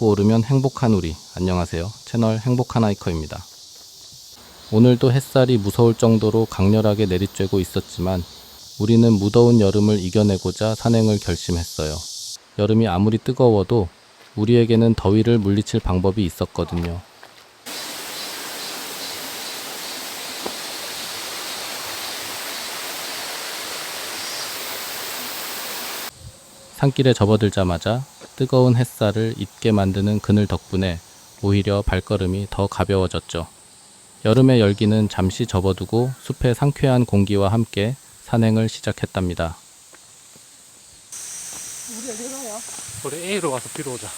걷고 오르면 행복한 우리. 안녕하세요. 채널 행복한 하이커입니다. 오늘도 햇살이 무서울 정도로 강렬하게 내리쬐고 있었지만 우리는 무더운 여름을 이겨내고자 산행을 결심했어요. 여름이 아무리 뜨거워도 우리에게는 더위를 물리칠 방법이 있었거든요. 산길에 접어들자마자 뜨거운 햇살을 잊게 만드는 그늘 덕분에 오히려 발걸음이 더 가벼워졌죠. 여름의 열기는 잠시 접어두고 숲의 상쾌한 공기와 함께 산행을 시작했답니다. 우리 어디 가요? 우리 A로 가서 B로 오자.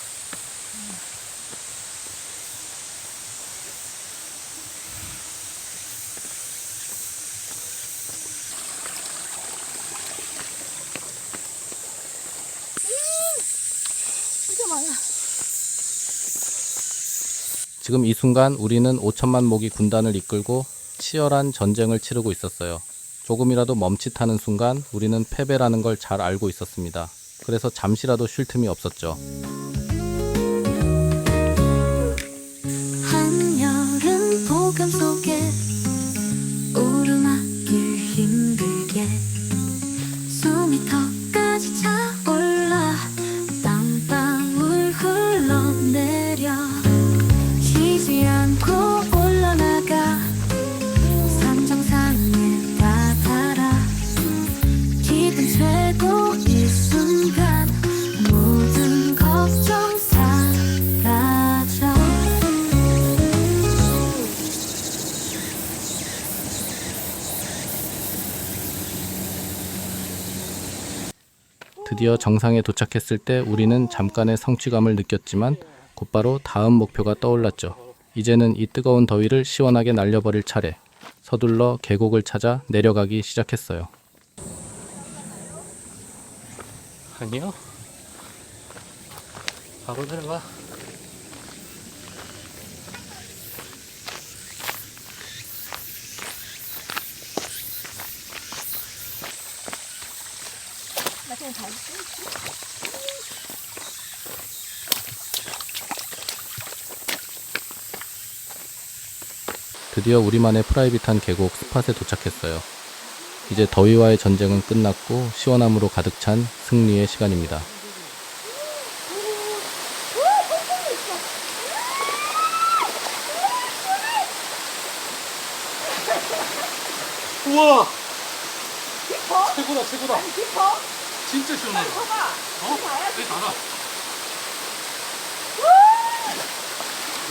지금 이 순간 우리는 5천만 모기 군단을 이끌고 치열한 전쟁을 치르고 있었어요. 조금이라도 멈칫하는 순간 우리는 패배라는 걸 잘 알고 있었습니다. 그래서 잠시라도 쉴 틈이 없었죠. 드디어 정상에 도착했을 때 우리는 잠깐의 성취감을 느꼈지만 곧바로 다음 목표가 떠올랐죠. 이제는 이 뜨거운 더위를 시원하게 날려버릴 차례. 서둘러 계곡을 찾아 내려가기 시작했어요. 아니요. 바로 내려가. 그냥 잘 있어. 드디어 우리만의 프라이빗한 계곡 스팟에 도착했어요. 이제 더위와의 전쟁은 끝났고 시원함으로 가득 찬 승리의 시간입니다. 우와! 깊어? 최고다, 최고다. 아니 깊어? 진짜 시원하다. 봐봐. 어? 봐야지. 여기 닫아.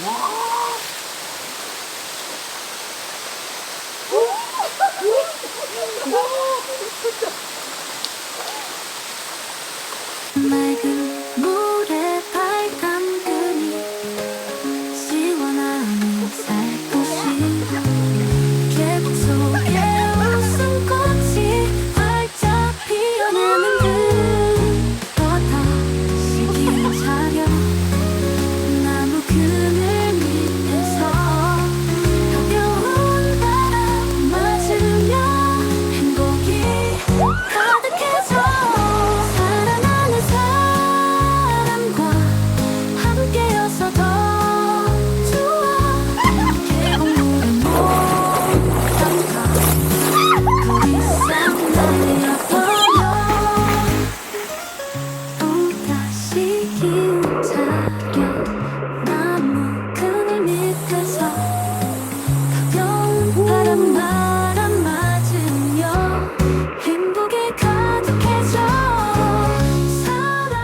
맑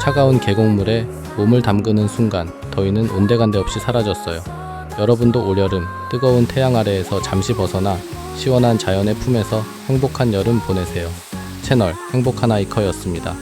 차가운 계곡물에 몸을 담그는 순간 더위는 온데간데 없이 사라졌어요. 여러분도 올여름 뜨거운 태양 아래에서 잠시 벗어나 시원한 자연의 품에서 행복한 여름 보내세요. 채널 행복한 아이커였습니다.